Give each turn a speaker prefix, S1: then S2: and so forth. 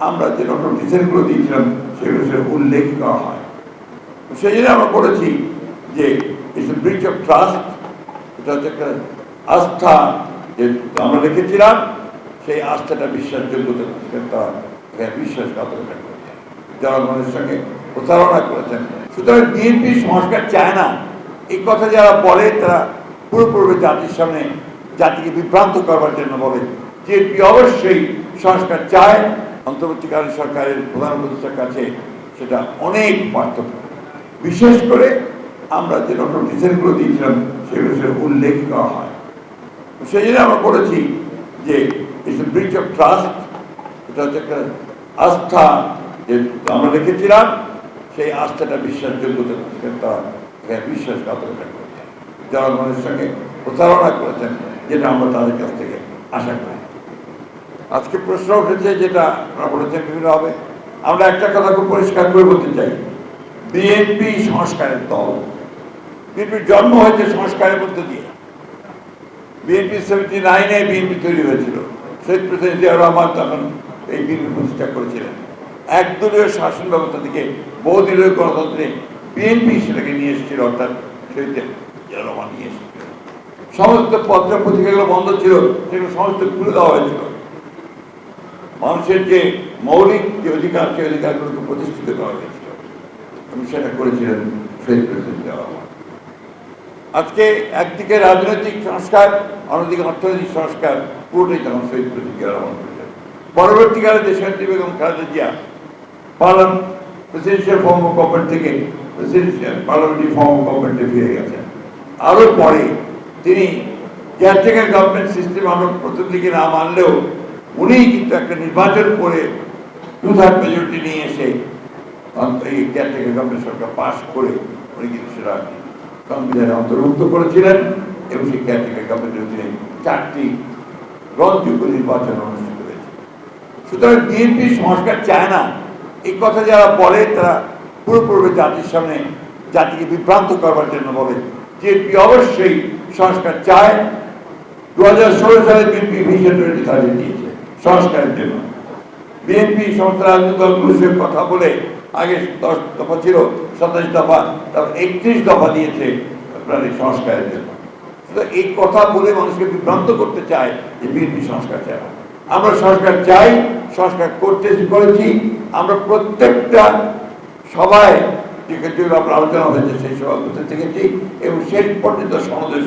S1: আমরা যে নোটিশনগুলো দিয়েছিলাম, সেগুলো উল্লেখ করা হয়। সেই জন্য আমরা বলেছি যে ইটস ব্রিচ অফ ট্রাস্ট এটা হচ্ছে একটা আস্থা যে আমরা রেখেছিলাম, সেই আস্থাটা বিশ্বাসযোগ্যতা তারা বিশ্বাসঘাতকতা জনগণের সঙ্গে প্রতারণা করেছেন। সুতরাং বিএনপি সংস্কার চায় না। এই কথা যারা বলে, তারা পুরোপুরি জাতির সামনে জাতিকে বিভ্রান্ত করবার জন্য বলে। বিএনপি অবশ্যই সংস্কার চায়। অন্তর্বর্তীকালীন সরকারের প্রধান কাছে সেটা অনেক পার্থক্য। বিশেষ করে আমরা যে নোটিশনগুলো দিয়েছিলাম, সেগুলো সে উল্লেখ করা হয়। সেই জন্য আমরা বলেছি যে ইটস ব্রিচ অফ ট্রাস্ট এটা হচ্ছে একটা আস্থা যে আমরা রেখেছিলাম, সেই আস্থাটা বিশ্বাসযোগ্যতা তারা বিশ্বাসঘাতকতা করেছেন জনগণের সঙ্গে প্রতারণা করেছেন, যেটা আমরা তাদের কাছ থেকে আশা করি। আজকে প্রশ্ন উঠেছে যেটা বলেছেন বিভিন্ন হবে আমরা একটা কথা খুব পরিষ্কার করে বলতে চাই। বিএনপি সংস্কারের দল। বিএনপির জন্ম হয়েছে সংস্কারের মধ্য দিয়ে। বিএনপি সেভেন্টি নাইনে বিএনপি তৈরি হয়েছিল। শহীদ প্রেসিডেন্ট জিয়া রহমান তখন এই বিএনপি প্রতিষ্ঠা করেছিলেন। একদলীয় শাসন ব্যবস্থা থেকে বহুদলীয় গণতন্ত্রে বিএনপি সেটাকে নিয়ে এসেছিল, অর্থাৎ শহীদ জিয়া রহমান নিয়ে এসেছিল। সমস্ত পত্র পত্রিকাগুলো বন্ধ ছিল, সেগুলো সমস্ত খুলে দেওয়া হয়েছিল। মানুষের যে মৌলিক যে অধিকার, সেই অধিকারগুলোকে প্রতিষ্ঠিত করা হয়েছিল এবং সেটা করেছিলেন শহীদ প্রেসিডেন্ট আজকে একদিকে রাজনৈতিক সংস্কার, অন্যদিকে অর্থনৈতিক সংস্কার, পুরোটাই তখন শহীদ জিয়া রহমান করেছেন পরবর্তীকালে দেশনেত্রী Begum Khaleda Zia parliament presidential form of government থেকে প্রেসিডেন্সিয়াল পার্লামেন্টারি ফর্ম অফ গভর্নমেন্টে ফিরে গেছেন। আরও পরে তিনি কেয়ারটেকার গভর্নমেন্ট সিস্টেম আমরা প্রথম দিকে না মানলেও উনি কিন্তু একটা নির্বাচন করে টু থার্ড মেজরিটি নিয়ে এসে গভর্নমেন্ট সরকার পাশ করে উনি কিন্তু সেটা সংবিধানে অন্তর্ভুক্ত করেছিলেন এবং সেই কেয়ারটেকার গভর্নমেন্টের অধীনে চারটি গ্রহণযোগ্য নির্বাচন অনুষ্ঠিত হয়েছে। সুতরাং বিএনপি সংস্কার চায় না। এই কথা যারা বলে, তারা পুরোপুরি জাতির সামনে জাতিকে বিভ্রান্ত করবার জন্য বলে। বিএনপি অবশ্যই সংস্কার চায়। দু হাজার ষোলো সালে বিএনপি ভিশন থার্টি দিয়েছে সংস্কারের জন্য বিএনপি সমস্ত রাজনৈতিক দলগুলোর সঙ্গে কথা বলে আগে দশ দফা ছিল, সাতাশ দফা, তারপর একত্রিশ দফা দিয়েছে আপনার এই সংস্কারের জন্য এই কথা বলে মানুষকে বিভ্রান্ত করতে চায় যে বিএনপি সংস্কার চায়। আমরা সংস্কার চাই, সংস্কার করতে করেছি, আমরা প্রত্যেকটা সবাই যেগুলো আলোচনা হয়েছে, সেই সভা করতে থেকেছি, এবং শেষ পর্যন্ত সমাবেশ